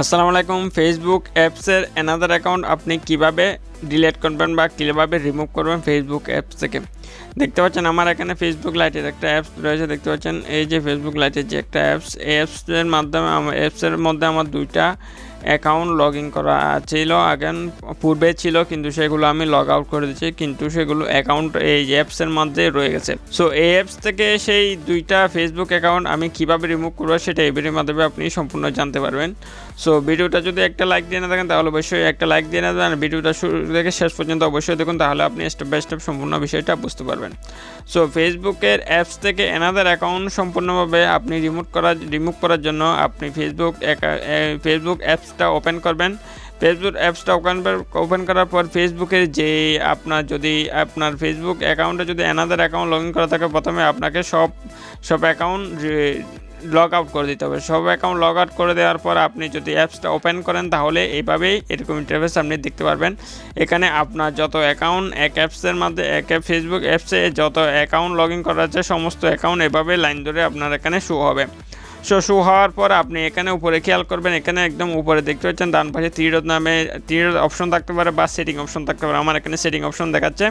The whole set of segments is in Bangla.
আসসালামু আলাইকুম। ফেসবুক অ্যাপসের অ্যানাদার অ্যাকাউন্ট আপনি কীভাবে ডিলিট করবেন বা কীভাবে রিমুভ করবেন ফেসবুক অ্যাপস থেকে? দেখতে পাচ্ছেন আমার এখানে ফেসবুক লাইটের একটা অ্যাপস রয়েছে। দেখতে পাচ্ছেন এই যে ফেসবুক লাইটের যে একটা অ্যাপস এই অ্যাপসের মাধ্যমে অ্যাপসের মধ্যে আমার দুইটা অ্যাকাউন্ট লগ ইন করা ছিল আগে পূর্বে ছিল, কিন্তু সেগুলো আমি লগ আউট করে দিয়েছি, কিন্তু সেগুলো অ্যাকাউন্ট এই অ্যাপসের মধ্যে রয়ে গেছে। সো এই অ্যাপস থেকে সেই দুইটা ফেসবুক অ্যাকাউন্ট আমি কীভাবে রিমুভ করব সেটা এই ভিডিওর মাধ্যমে আপনি সম্পূর্ণ জানতে পারবেন। সো ভিডিওটা যদি একটা লাইক দিয়ে না থাকেন, তাহলে অবশ্যই একটা লাইক দিয়ে না আর ভিডিওটা শুরু থেকে শেষ পর্যন্ত অবশ্যই দেখুন, তাহলে আপনি স্টেপ বাই স্টেপ সম্পূর্ণ বিষয়টা বুঝতে পারবেন। সো ফেসবুকের অ্যাপস থেকে এনাদার অ্যাকাউন্ট সম্পূর্ণভাবে আপনি রিমুভ করার রিমুভ করার জন্য আপনি ফেসবুক ফেসবুক অ্যাপসটা ওপেন করবেন। ফেসবুক অ্যাপসটা ওপেন ওপেন করার পর ফেসবুকের যে আপনার যদি আপনার ফেসবুক অ্যাকাউন্টে যদি অ্যানাদার অ্যাকাউন্ট লগ ইন করা থাকে, প্রথমে আপনাকে সব সব অ্যাকাউন্ট লগ আউট করে দিতে হবে। সব অ্যাকাউন্ট লগ আউট করে দেওয়ার পর আপনি যদি অ্যাপসটা ওপেন করেন, তাহলে এইভাবেই এরকম ইন্টারফেস আপনি দেখতে পারবেন। এখানে আপনার যত অ্যাকাউন্ট এক অ্যাপসের মধ্যে, এক অ্যাপ ফেসবুক অ্যাপসে যত অ্যাকাউন্ট লগ ইন করা আছে, সমস্ত অ্যাকাউন্ট এভাবে লাইন ধরে আপনার এখানে শো হবে। সো শো হওয়ার পর আপনি এখানে উপরে খেয়াল করবেন, এখানে একদম উপরে দেখতে পাচ্ছেন, ডান পাশে তীরদ নামে তীরদ অপশন থাকতে পারে বা সেটিং অপশন থাকতে পারে। আমার এখানে সেটিং অপশন দেখাচ্ছে।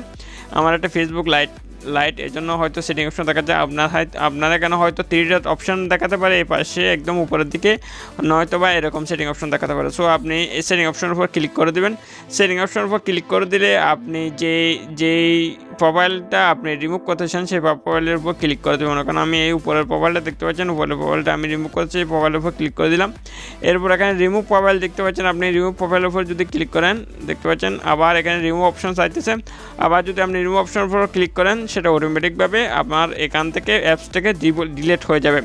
আমার একটা ফেসবুক লাইট লাইটের জন্য হয়তো সেটিং অপশন দেখাচ্ছে। আপনার আপনার এখানে হয়তো থ্রি অপশন দেখাতে পারে, এই পাশে একদম উপরের দিকে নয়তো বা এরকম সেটিং অপশন দেখাতে পারে। সো আপনি এই সেটিং অপশনের উপর ক্লিক করে দেবেন। সেটিং অপশনের উপর ক্লিক করে দিলে আপনি যে, যেই প্রোফাইলটা আপনি রিমুভ করতে চান, সেই প্রোফাইলের উপর ক্লিক করে দেবেন। কারণ আমি এই উপরের প্রোফাইলটা দেখতে পাচ্ছেন, উপরের প্রোফাইলটা আমি রিমুভ করছি এই প্রোফাইলের উপর ক্লিক করে দিলাম। এরপর এখানে রিমুভ প্রোফাইল দেখতে পাচ্ছেন, আপনি রিমুভ প্রোফাইলের উপর যদি ক্লিক করেন, দেখতে পাচ্ছেন, আবার এখানে রিমুভ অপশন চাইতেছে। আবার যদি আপনি রিমুভ অপশনের উপর ক্লিক করেন, সেটা অটোমেটিকভাবে আপনার এখান থেকে অ্যাপস থেকে ডিলেট হয়ে যাবে।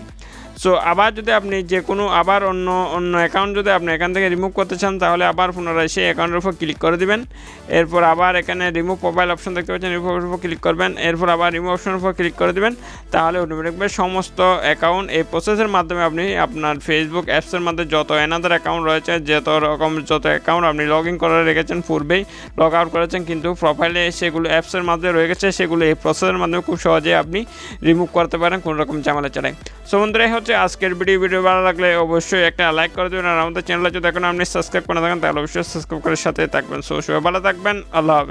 সো আবার যদি আপনি যে কোনো আবার অন্য অন্য অ্যাকাউন্ট যদি আপনি এখান থেকে রিমুভ করতে চান, তাহলে আবার পুনরায় সেই অ্যাকাউন্টের উপর ক্লিক করে দিবেন। এরপর আবার এখানে রিমুভ মোবাইল অপশন দেখতে পাচ্ছেন রিমুভ উপর ক্লিক করবেন। এরপর আবার রিমুভ অপশনের উপর ক্লিক করে দিবেন। তাহলে অটোমেটিকভাবে সমস্ত অ্যাকাউন্ট এই প্রসেসের মাধ্যমে আপনি আপনার ফেসবুক অ্যাপসের মধ্যে যত এনাদার অ্যাকাউন্ট রয়েছে, যত রকম যত অ্যাকাউন্ট আপনি লগ ইন করে রেখেছেন পূর্বেই লগ আউট করেছেন, কিন্তু প্রোফাইলে সেগুলো অ্যাপসের মাধ্যমে রয়ে গেছে। সেগুলো এই প্রসেসের মাধ্যমে খুব সহজে আপনি রিমুভ করতে পারেন কোনো রকম ঝামেলা ছাড়াই। সো এই হচ্ছে আজকের ভিডিও ভিডিও ভালো লাগলে অবশ্যই একটা লাইক করে দেবেন। আর আমাদের চ্যানেলে যদি এখন আপনি সাবস্ক্রাইব করে থাকেন, তাহলে অবশ্যই সাবস্ক্রাইব করে সাথে থাকবেন। সো সবাই ভালো থাকবেন, আল্লাহ হাফেজ।